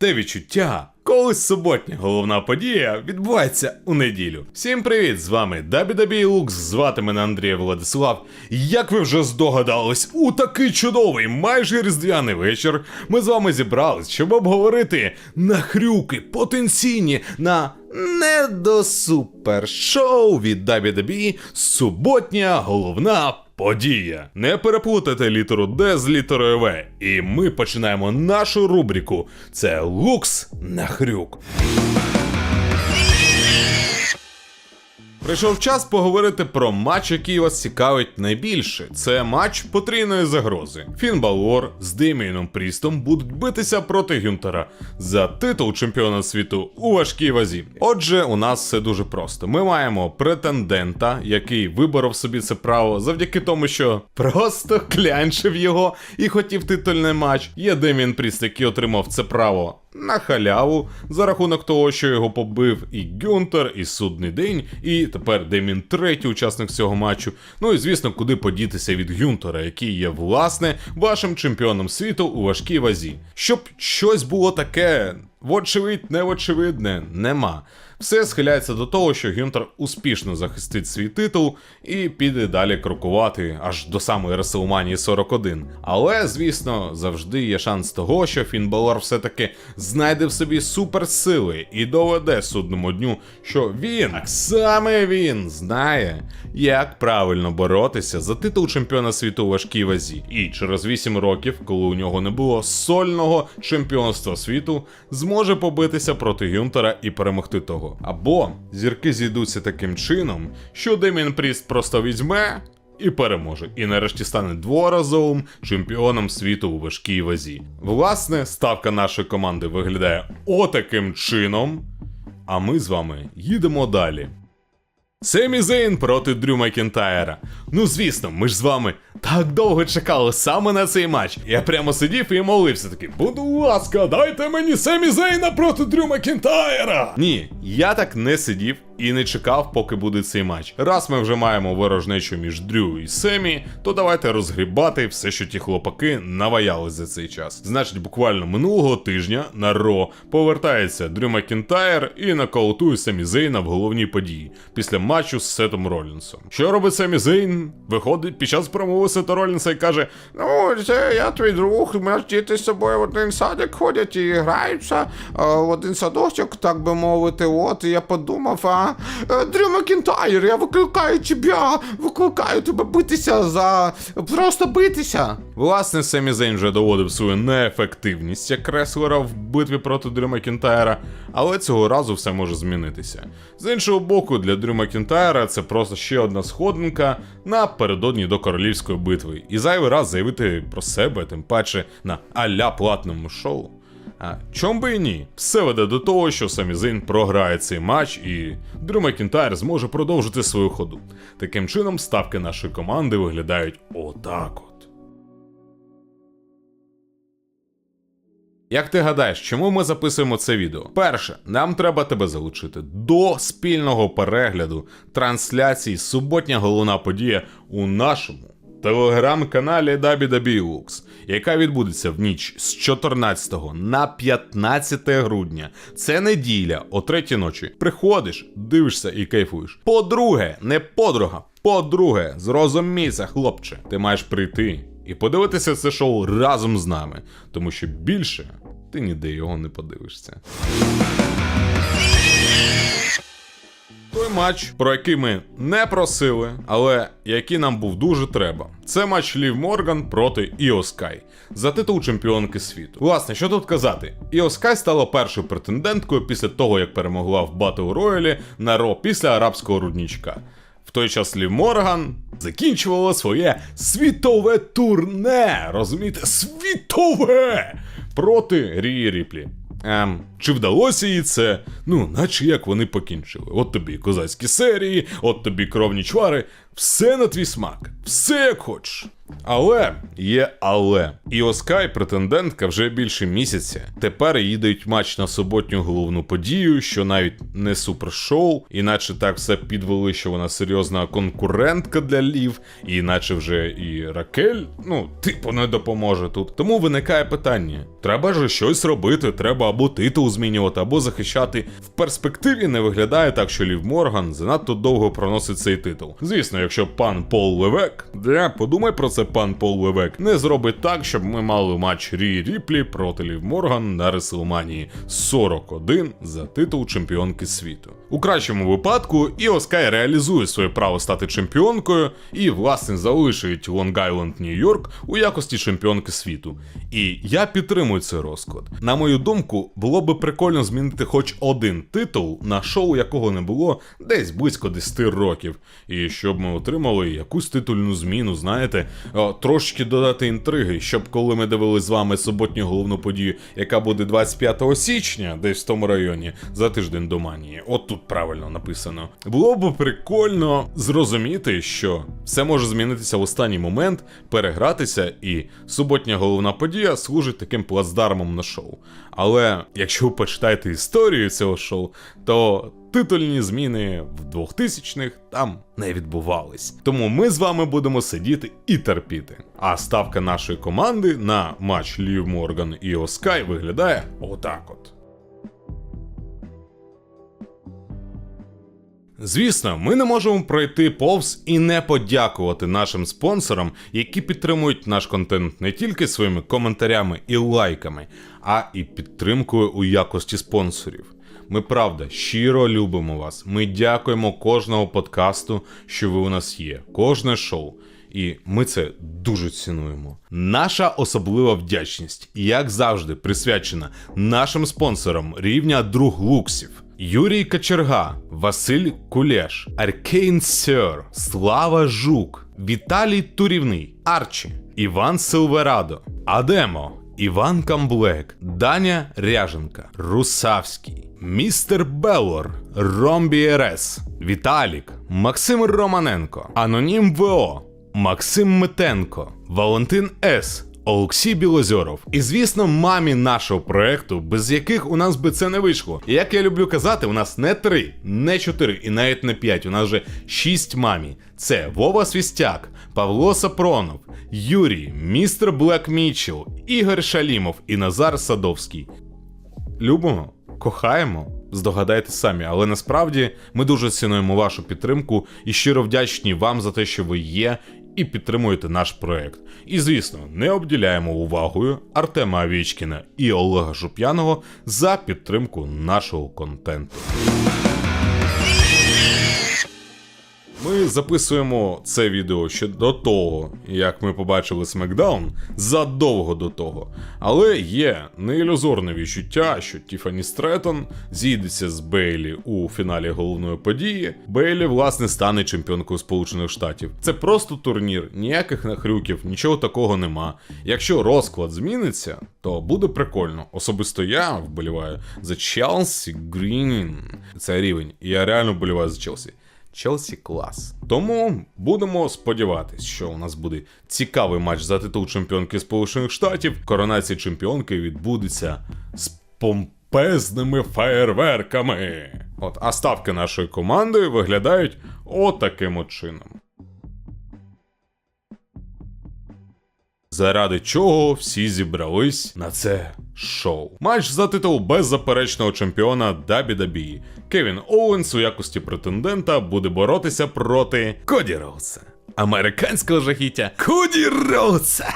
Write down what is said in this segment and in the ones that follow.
те відчуття, коли суботня головна подія відбувається у неділю. Всім привіт! З вами Дабі Лукс, звати мене Андрій Владислав. Як ви вже здогадались, у такий чудовий, майже різдвяний вечір ми з вами зібрались, щоб обговорити нахрюки потенційні на не до супершоу від WWE суботня головна подія. Не переплутайте літеру Д з літерою В. І ми починаємо нашу рубрику. Це Лукс на хрюк. Прийшов час поговорити про матч, який вас цікавить найбільше. Це матч потрійної загрози. Фін Балор з Демієном Прістом будуть битися проти Гюнтера за титул чемпіона світу у важкій вазі. Отже, у нас все дуже просто. Ми маємо претендента, який виборов собі це право завдяки тому, що просто клянчив його і хотів титульний матч. Є Демієн Пріст, який отримав це право на халяву за рахунок того, що його побив і Гюнтер, і судний день, і тепер Демін третій учасник цього матчу. Ну і звісно, куди подітися від Гюнтера, який є власне вашим чемпіоном світу у важкій вазі. Щоб щось було таке. Вочевидь, невочевидне, нема. Все схиляється до того, що Гюнтер успішно захистить свій титул і піде далі крокувати аж до самої Реселманії 41. Але, звісно, завжди є шанс того, що Фін Балор все-таки знайде в собі суперсили і доведе судному дню, що він, саме він, знає, як правильно боротися за титул чемпіона світу у важкій вазі. І через 8 років, коли у нього не було сольного чемпіонства світу, зможе побитися проти Гюнтера і перемогти того. Або зірки зійдуться таким чином, що Демін Пріст просто візьме. І переможе, і нарешті стане дворазовим чемпіоном світу у важкій вазі. Власне, ставка нашої команди виглядає отаким чином. А ми з вами їдемо далі. Семі Зейн проти Дрю Макінтайра. Ну звісно, ми ж з вами так довго чекали саме на цей матч. Я прямо сидів і молився такий, будь ласка, дайте мені Семі Зейна проти Дрю Макінтайра. Ні, я так не сидів і не чекав, поки буде цей матч. Раз ми вже маємо ворожнечу між Дрю і Семі, то давайте розгрібати все, що ті хлопаки наваяли за цей час. Значить, буквально минулого тижня на Ро повертається Дрю Макінтайр і нокаутує Семі Зейна в головній події після матчу з Сетом Ролінсом. Що робить Семі Зейн? Виходить під час промови Сета Ролінса і каже: Ну, це я твій друг, ми діти з собою в один садик ходять і граються е, в один садочок, так би мовити. От, я подумав, а е, Дрю Макінтайр, я викликаю тебе, викликаю тебе битися за. просто битися. Власне, Семі Зейн вже доводив свою неефективність як реслера в битві проти Дрю Макінтайра, але цього разу все може змінитися. З іншого боку, для Дрю Макінтайра це просто ще одна сходинка напередодні до королівської битви, і зайвий раз заявити про себе, тим паче на аля платному шоу. А чом би і ні? Все веде до того, що Самі Зейн програє цей матч, і Дрю Макінтайр зможе продовжити свою ходу. Таким чином, ставки нашої команди виглядають отак от. Як ти гадаєш, чому ми записуємо це відео? Перше, нам треба тебе залучити до спільного перегляду трансляції суботня головна подія у нашому телеграм-каналі Lux, яка відбудеться в ніч з 14 на 15 грудня. Це неділя о третій ночі. Приходиш, дивишся і кайфуєш. По-друге, не подруга. По-друге, зрозумійся, хлопче, ти маєш прийти і подивитися це шоу разом з нами, тому що більше ти ніде його не подивишся. Матч, про який ми не просили, але який нам був дуже треба. Це матч Лів Морган проти Іо Скай за титул чемпіонки світу. Власне, що тут казати? Іо Скай стала першою претенденткою після того, як перемогла в Батл Роялі на Ро після арабського руднічка. В той час Лів Морган закінчувала своє світове турне. Розумієте, світове проти Рії Ріплі. Ем, чи вдалося їй це? Ну, наче як вони покінчили. От тобі козацькі серії, от тобі кровні чвари, все на твій смак, все як хочеш. Але є але. І Оскай, претендентка, вже більше місяця. Тепер їй дають матч на суботню головну подію, що навіть не супершоу, іначе так все підвели, що вона серйозна конкурентка для Лів, і іначе вже і Ракель, ну, типу, не допоможе тут. Тому виникає питання: треба ж щось робити, треба або титул змінювати, або захищати. В перспективі не виглядає так, що Лів Морган занадто довго проносить цей титул. Звісно, якщо пан Пол Левек, де подумай про це, пан Пол Левек, не зробить так, щоб ми мали матч Рі Ріплі проти Лів Морган на Реслманії 41 за титул чемпіонки світу. У кращому випадку Іо Скай реалізує своє право стати чемпіонкою і, власне, залишить Лонг Айленд Нью-Йорк у якості чемпіонки світу. І я підтримую цей розклад. На мою думку, було би прикольно змінити хоч один титул на шоу, якого не було десь близько 10 років. І щоб ми отримали якусь титульну зміну, знаєте, трошки додати інтриги, щоб коли ми дивились з вами суботню головну подію, яка буде 25 січня, десь в тому районі, за тиждень до манії. От тут правильно написано. Було б прикольно зрозуміти, що все може змінитися в останній момент, перегратися, і суботня головна подія служить таким плацдармом на шоу. Але якщо ви почитаєте історію цього шоу, то титульні зміни в 2000-х там не відбувались. Тому ми з вами будемо сидіти і терпіти. А ставка нашої команди на матч Лів Морган і Оскай виглядає отак от. Звісно, ми не можемо пройти повз і не подякувати нашим спонсорам, які підтримують наш контент не тільки своїми коментарями і лайками, а і підтримкою у якості спонсорів. Ми правда щиро любимо вас. Ми дякуємо кожного подкасту, що ви у нас є, кожне шоу. І ми це дуже цінуємо. Наша особлива вдячність, як завжди, присвячена нашим спонсорам рівня друг луксів. Юрій Кочерга, Василь Кулеш, Аркейн Сер, Слава Жук, Віталій Турівний, Арчі, Іван Силверадо, Адемо, Іван Камблек, Даня Ряженка, Русавський, Містер Белор, Ромбі РС, Віталік, Максим Романенко, Анонім ВО, Максим Митенко, Валентин С. Олексій Білозьоров. І звісно, мамі нашого проекту, без яких у нас би це не вийшло. І як я люблю казати, у нас не три, не чотири і навіть не п'ять. У нас вже шість мамі. Це Вова Свістяк, Павло Сапронов, Юрій, містер Блек Мічел, Ігор Шалімов і Назар Садовський. Любимо, кохаємо. Здогадайте самі, але насправді ми дуже цінуємо вашу підтримку і щиро вдячні вам за те, що ви є і підтримуєте наш проект. І звісно, не обділяємо увагою Артема Авічкіна і Олега Жуп'яного за підтримку нашого контенту. Записуємо це відео ще до того, як ми побачили Смакдаун, задовго до того. Але є неілюзорне відчуття, що Тіфані Стретон зійдеться з Бейлі у фіналі головної події. Бейлі, власне, стане чемпіонкою Сполучених Штатів. Це просто турнір, ніяких нахрюків, нічого такого нема. Якщо розклад зміниться, то буде прикольно. Особисто я вболіваю за Челсі Грін. Це рівень. І я реально вболіваю за Челсі. Челсі клас. Тому будемо сподіватись, що у нас буде цікавий матч за титул чемпіонки Сполучених Штатів. Коронація чемпіонки відбудеться з помпезними феєрверками. От, а ставки нашої команди виглядають отаким от чином. Заради чого всі зібрались на це шоу. Матч за титул беззаперечного чемпіона WWE. Кевін Оуенс у якості претендента буде боротися проти Коді Роуса. Американського жахіття Коді Роуса.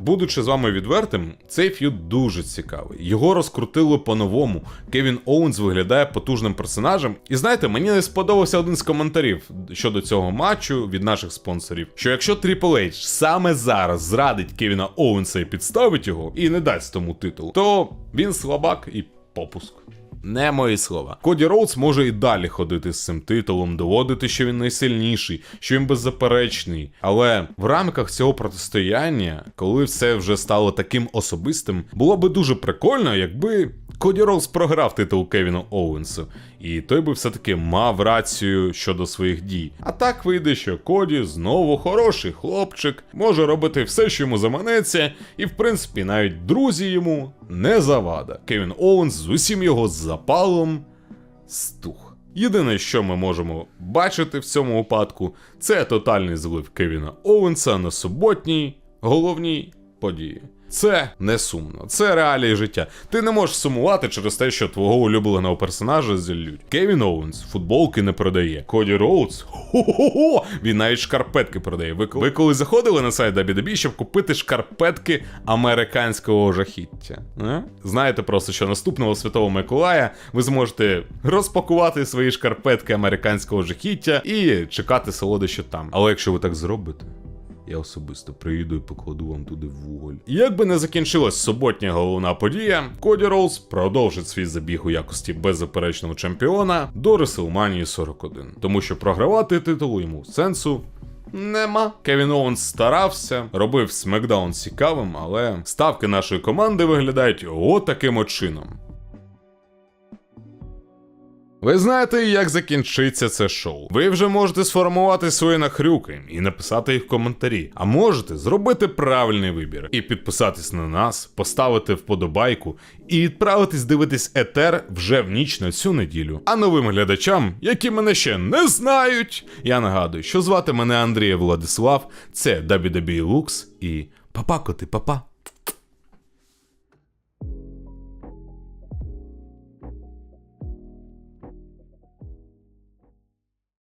Будучи з вами відвертим, цей ф'юд дуже цікавий. Його розкрутили по-новому. Кевін Оуенс виглядає потужним персонажем. І знаєте, мені не сподобався один з коментарів щодо цього матчу від наших спонсорів. Що якщо Triple H саме зараз зрадить Кевіна Оуенса і підставить його, і не дасть тому титул, то він слабак і попуск. Не мої слова. Коді Роудс може і далі ходити з цим титулом, доводити, що він найсильніший, що він беззаперечний. Але в рамках цього протистояння, коли все вже стало таким особистим, було би дуже прикольно, якби Коді Роуз програв титул Кевіну Оуенсу, і той би все-таки мав рацію щодо своїх дій. А так вийде, що Коді знову хороший хлопчик, може робити все, що йому заманеться, і в принципі навіть друзі йому не завада. Кевін Оуенс з усім його запалом стух. Єдине, що ми можемо бачити в цьому випадку, це тотальний злив Кевіна Оуенса на суботній головній події. Це не сумно, це реалії життя. Ти не можеш сумувати через те, що твого улюбленого персонажа зіллють. Кевін Оуенс футболки не продає. Коді Роудс, хо-хо-хо, він навіть шкарпетки продає. Ви, ви коли заходили на сайт WWE, щоб купити шкарпетки американського жахіття? А? Знаєте просто, що наступного святого Миколая ви зможете розпакувати свої шкарпетки американського жахіття і чекати солодощі там. Але якщо ви так зробите. Я особисто приїду і покладу вам туди вуголь. Як би не закінчилась суботня головна подія, Коді Роуз продовжить свій забіг у якості беззаперечного чемпіона до WrestleMania 41. Тому що програвати титул йому сенсу. Нема. Кевін Оуенс старався, робив смекдаун цікавим, але ставки нашої команди виглядають отаким от чином. Ви знаєте, як закінчиться це шоу. Ви вже можете сформувати свої нахрюки і написати їх в коментарі. А можете зробити правильний вибір і підписатись на нас, поставити вподобайку і відправитись дивитись етер вже в ніч на цю неділю. А новим глядачам, які мене ще не знають, я нагадую, що звати мене Андрій Владислав, це WWE Lux і папа коти, папа.